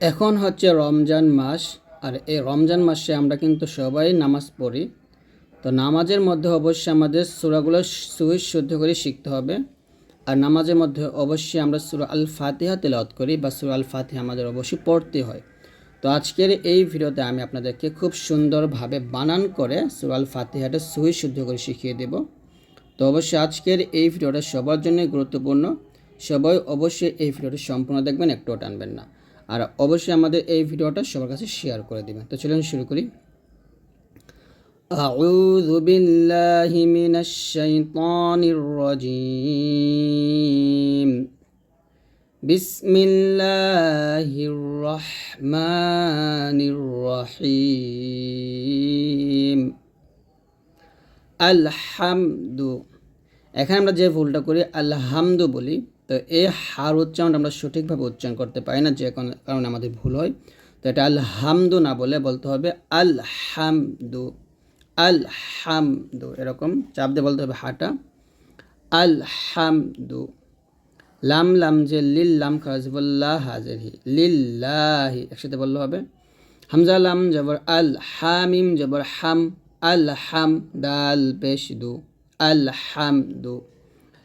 এখন হচ্ছে রমজান মাস, আর এই রমজান মাসে আমরা কিন্তু সবাই নামাজ পড়ি। তো নামাজের মধ্যে অবশ্যই আমাদের সুরাগুলো সুইচ শুদ্ধ করে শিখতে হবে। আর নামাজের মধ্যে অবশ্যই আমরা সুরা আল ফাতিহা তেলাওয়াত করি বা সুরা আল ফাতিহা আমাদের অবশ্যই পড়তে হয়। তো আজকের এই ভিডিওতে আমি আপনাদেরকে খুব সুন্দরভাবে বানান করে সুরা আল ফাতিহাটা সুইচ শুদ্ধ করে শিখিয়ে দেব। তো অবশ্যই আজকের এই ভিডিওটা সবার জন্য গুরুত্বপূর্ণ। সবাই অবশ্যই এই ভিডিওটা সম্পূর্ণ দেখবেন, একটুও টানবেন না। আর অবশ্যই আমাদের এই ভিডিওটা সবার কাছে শেয়ার করে দেবেন তো চলুন শুরু করি أعوذ بالله من الشيطان الرجيم بسم الله الرحمن الرحيم আলহামদু এখানে আমরা যে ভুলটা করি আলহামদু বলি তো এই হার উচ্চারণ আমরা সঠিকভাবে উচ্চারণ করতে পারি না, যে কারণে আমাদের ভুল হয়। তো এটা আলহামদু না বলে বলতে হবে আল হামদু আল হামদু এরকম চাপ দিয়ে বলতে হবে হাটা। আলহামদু, লাম লাম যে লিল লাম খাজিবুল্লাহ হাজিরি লিল্লাহি, একসাথে বললে হবে। হামজা লাম জবর আল হামিম জবর হাম, আল হাম, দাল পেশ দু, আল হামদু।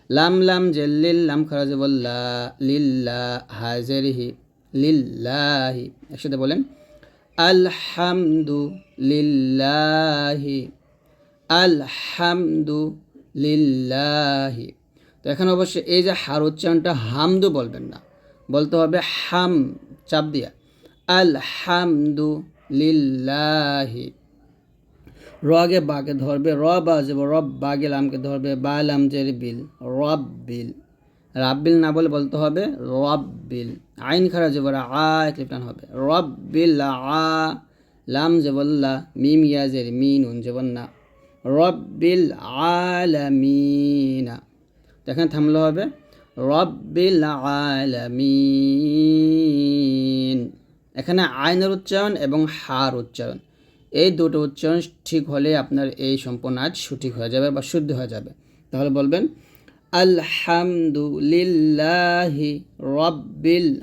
লাম লাম যে লিল লাম খাজিবুল্লাহ লিল্লা হাজিরিহি লিল্লাহি। একসাথে বলেন আলহামদু লিল্লাহি আলহামদু লিল্লাহি তো এখানে অবশ্যই এই যে হার উচ্চারণটা হামদু বলবেন না, বলতে হবে হাম, চাপ দিয়া। আলহামদু লিল্লাহি র আগে বাকে ধরবে র বা যাব রব বাগে লামকে ধরবে, বা লাম জের বিল, রব বিল। রাব বিল না বলে বলতে হবে, রব বিল। আইন খারা জবর আ ক্লিপটান হবে। রব বিল আ, লাম জবল্লা মিম ইয়াজের মিন উন জবন্না রব্বিল আলামিনা। তো এখানে থামলে হবে রব্বিল আলামিন। এখানে আইনের উচ্চারণ এবং হার উচ্চারণ। এই দুটো উচ্চারণ ঠিক হলে আপনার এই সম্পূর্ণ আজ সঠিক হয়ে যাবে বা শুদ্ধ হয়ে যাবে। তাহলে বলবেন, আলহামদুলিল্লাহি রব্বিল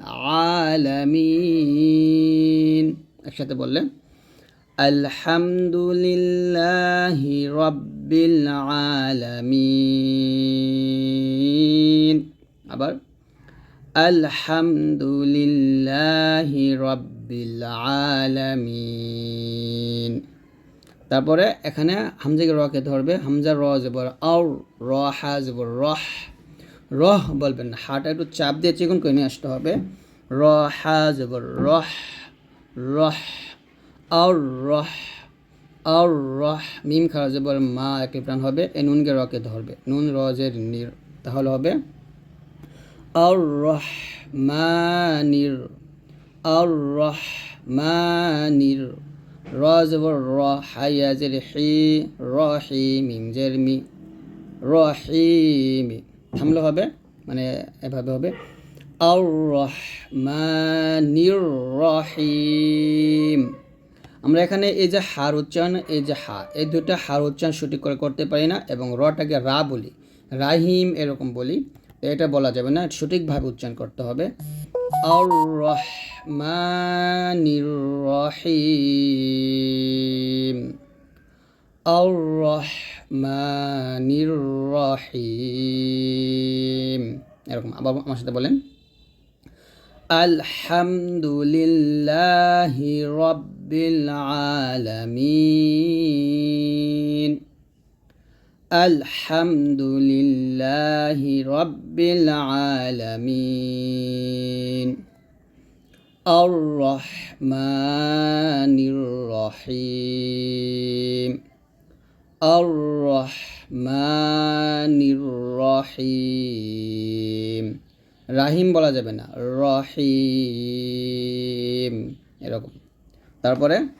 আলামিন। একসাথে বললেন, আলহামদুলিল্লাহি রব্বিল আলামিন। আবার, আলহামদুলিল্লাহি রব্বিল আলামিন তারপরে এখানে হামজাকে রকে ধরবে, হামজা র জবর আর র হা জবর, রহ রহ বলবেন হাটা একটু চাপ দিয়ে চিকন করে নিয়ে আসতে হবে। র হা জবর, রহ রহ আর রহ আর রহ, মিম খারা জবর, মা একটি প্রাণ হবে, এ নুনকে রকে ধরবে, নুন রজের নির, তাহলে হবে আর রহ মানির আর রহ মানির র জবর র হাইয়া জের হি র হি মিম জের মি র হি মি থামলে হবে মানে এভাবে হবে আর রহমানির রহিম আমরা এখানে এই যে হার উচ্চারণ, এই যে হা, এই দুটা হার উচ্চারণ সঠিক করে করতে পারি না এবং রটাকে রা বলি, রাহিম এরকম বলি। এটা বলা যাবে না, সঠিকভাবে উচ্চারণ করতে হবে। এরকম, আবার আমার সাথে বলেন। আলহামদুলিল্লাহি রব্বিল আলামিন। আলহামদুলিল্লাহি রব্বিল আলামিন। আর রহমানির রহিম। আর রহমানির রহিম। রাহিম বলা যাবে না, রহিম। এরকম। তারপরে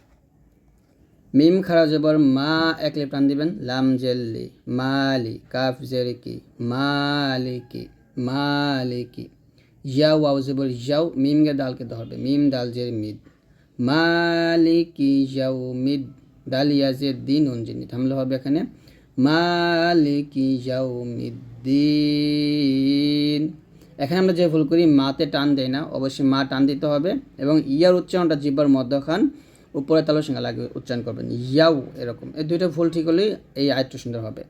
মিম খারা জবর, মা এক টান দিবেন। লাম জেল্লি, মালি, কাফ জেরিকি, মালিকি মালিকি। ইয়াও, ওয়াও জবর, ইয়াও মিম গে ডালকে ধরবে। মিম, ডাল, জের, মিদ। মালিকি, ইয়াও, মিদ ডাল ইয়াজের দিন অঞ্জিনি থামলে হবে এখানে। মালিকি, ইয়াও মিদ্দিন এখানে আমরা যে ভুল করি, মাতে টান দেই না। অবশ্যই মা টান দিতে হবে। এবং ইয়ার উচ্চারণটা জিব্বার মধ্যখান। উপরে তালুর সঙ্গে লাগে উচ্চারণ করবেন। ইয়াও এরকম। এই দুইটা ভুল ঠিক হলেই এই আয়ত্ত সুন্দর হবে।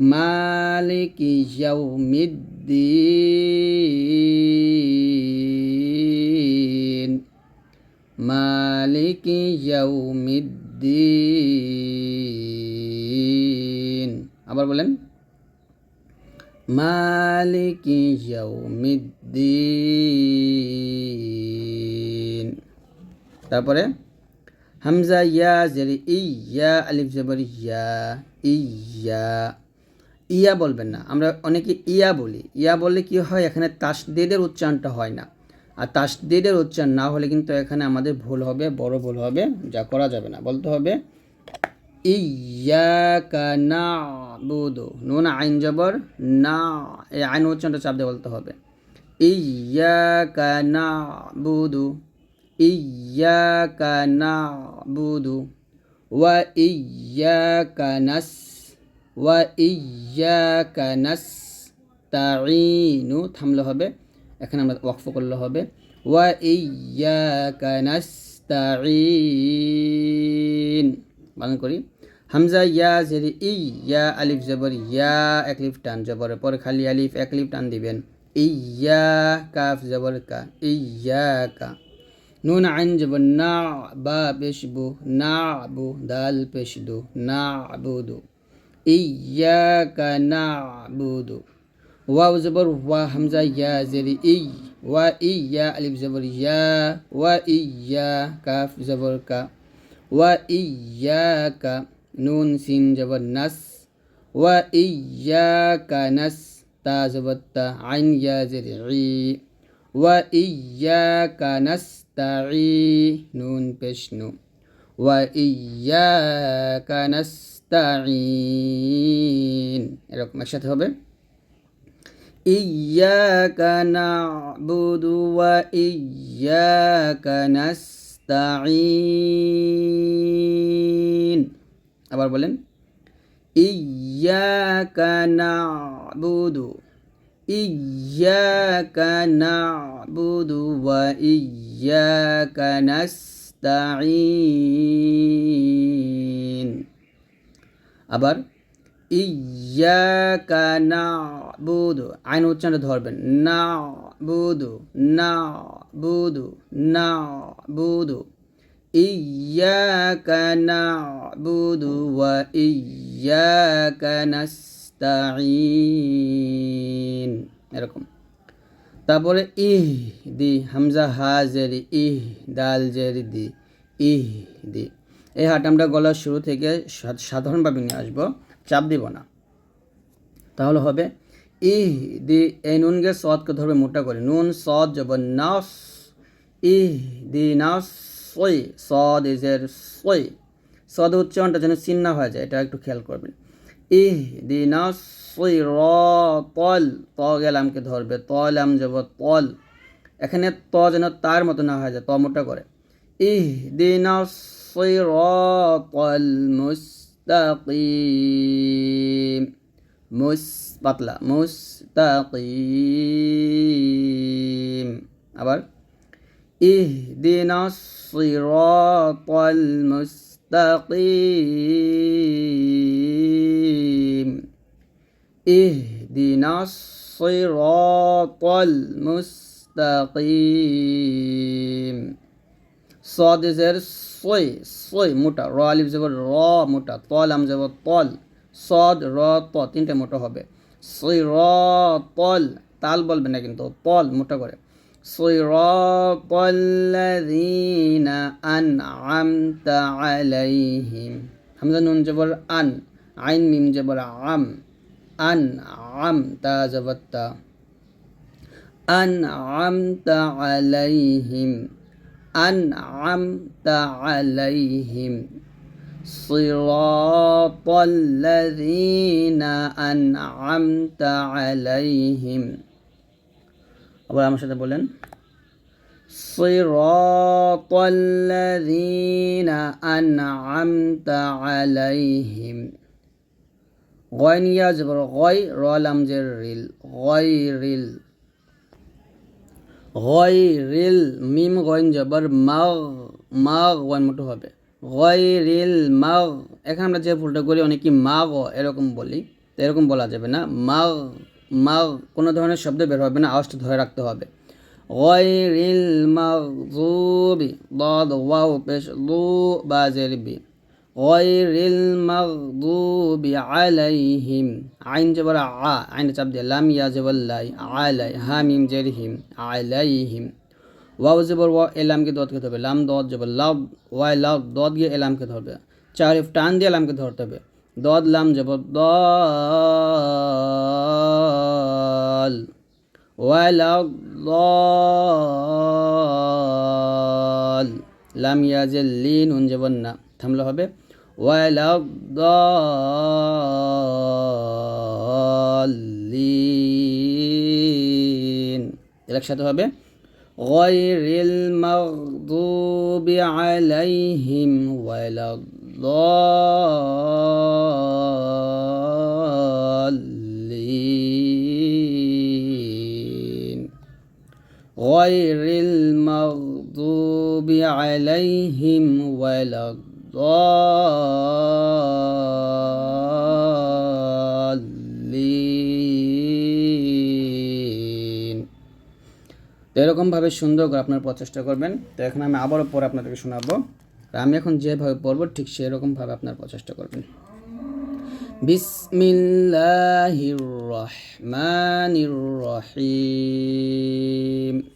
মালিক ইয়াও মিদ্দিন মালিক ইয়াউমিদ্দিন। আবার বলেন। মালিক ইয়াউমিদ্দিন। তারপরে হামজা ইয়া জেরি ইয়া আলিফ জবর ইয়া ইয়া ইয়া বলবেন না। আমরা অনেকে ইয়া বলি। ইয়া বললে কি হয়? এখানে তাসদিদের উচ্চারণটা হয় না। আর তাসদিদের উচ্চারণ না হলে কিন্তু এখানে আমাদের ভুল হবে, বড় ভুল হবে, যা করা যাবে না। বলতে হবে ইয়াকা নাবুদু। নুন, আইন, জবর, না। এই আইন উচ্চারণটা চাপ দিয়ে বলতে হবে ইয়াকা নাবুদু। ইয়াকা নাবুদু ওয়া ইয়াকা নাস ওয়া নাস্তাঈনু থামলে হবে। এখানে আমরা ওয়াকফ করলে হবে। ওয়া ইয়াকা নাস্তাঈন বানান করি। হামজা, ইয়া, জেরি ই ইয়া, আলিফ, জবর, ইয়া, এক লিফ, টান জবরের পরে খালি আলিফ, এক লিফ, টান দিবেন। ইয়া, কাফ, জবর, কা। ইয়া, কা। নুন আইন জবর না বা পেশবু না আবু দাল পেশদু না আবুদু ইয়াকা না আবুদু ওয়াও জবর ওয়া হামজা ইয়া জেরি ই ওয়া ইয়া আলিফ জবর ইয়া ওয়া ইয়া কাফ জবর কা ওয়া ইয়াকা নুন সিন জবর নাস ওয়া ইয়াকা ওয়া ইয়াকা নাস্তাঈনুন পেশ নু ওয়া ইয়াকা নাস্তাঈন, এরকম একসাথে হবে। ইয়াকা নাবুদু ওয়া ইয়াকা নাস্তাঈন। আবার বলেন, ইয়াকা নাবুদু إياك نعبد وإياك نستعين আবার ইয়াকা না বুধু আইন উচ্চারণটা ধরবেন না বুধু না বুধু না বুধু ইয়াকা না বুধু ওয়া ইয়াকা নাস্তাঈন এরকম। তারপরে ইহ দি, হামজা, হা, জেরি, ইহ, দাল, জেরি, দি, ইহ, দি। এই হাট আমরা গলার শুরু থেকে সাধারণভাবে নিয়ে আসব, চাপ দিব না। তাহলে হবে ইহ দি, এই নুনকে সদকে ধরবে মোটা করে। নুন, সদ যাব নাস, ইহ দি, নাস, সই, সদ, ইজের, সই। সদ উচ্চারণটা যেন চিন্না হয়ে যায়, এটা একটু খেয়াল করবেন। ইহ দি নাস সই র তল ত গেলামকে ধরবে তলাম যাব, তল। এখানে ত যেন তার মতো না হয়ে যায়, ত মোটা করে। ইহ দি নাস সই র তল মুস মুস্তাকিম। মুস পাতলা, মুস্তাকিম। আবার, ইহদিনা সিরাতাল মুস্তাকিম। ইহদিনা সিরাতাল মুস্তাকিম সাদেজের সই সই মোটা র আলিফ যাব র মোটা তল আম যাব তল সদ র ত তিনটে মোটা হবে. সই র তল তাল বলবে না কিন্তু তল মোটা করে. সই র তল্লাযীনা আনআমতা আলাইহিম হামজা নুন জবর আন, আইন মিম জবর আম আন আম তা জবর তা আনআমতা আলাইহিম أنعمت عليهم صراط الذين أنعمت عليهم আবার আমার সাথে বলেন صراط الذين أنعمت عليهم গয় নিয়া জবর গয় র লামজের রিল গয় রিল গয়রিল মিম গয়ন জবর মাগ মাগ ওয়ান মতো হবে গয়রিল মাগ এখানে আমরা যে ভুলটা করি অনেকে মাগ এরকম বলি তো এরকম বলা যাবে না মাগ মাগ কোনো ধরনের শব্দ বের হবে না আওয়াজটা ধরে রাখতে হবে গয়রিল মাগযুবি ضاد ওয়াও পেশ লু বাজের বি আইন জবর আ আইন চাপ দিয়ে লাম ইয়া জবর লাই, আলাই হা মিম জের হিম আলাইহিম। ওয়াও জবর ওয়া এলামকে দদকে ধরবে, লাম দদ জবর লাভ ওয়াই লাভ দদ গিয়ে এলামকে ধরবে। চার ইফ টান দিয়ে এলামকে ধরতে হবে। লাম জবর দল ওয়ালা দল। লাম ইয়াজেল লিন উন জবর না, থামলে হবে। ওয়ালা দলিন এর সাথে হবে غير المغضوب عليهم ولا الضالين غير المغضوب عليهم ولا الضالين তো এরকমভাবে সুন্দর করে আপনার প্রচেষ্টা করবেন। তো এখন আমি আবারও পরে আপনাদেরকে শোনাবো। আর আমি এখন যেভাবে পড়ব ঠিক সেরকমভাবে আপনার প্রচেষ্টা করবেন। বিসমিল্লাহির রহমানির রহিম।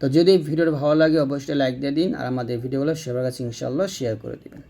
তো যদি ভিডিওটা ভালো লাগে, অবশ্যই লাইক দিয়ে দিন। আর আমাদের ভিডিওগুলো সবার কাছে ইনশাল্লাহ শেয়ার করে দিবেন।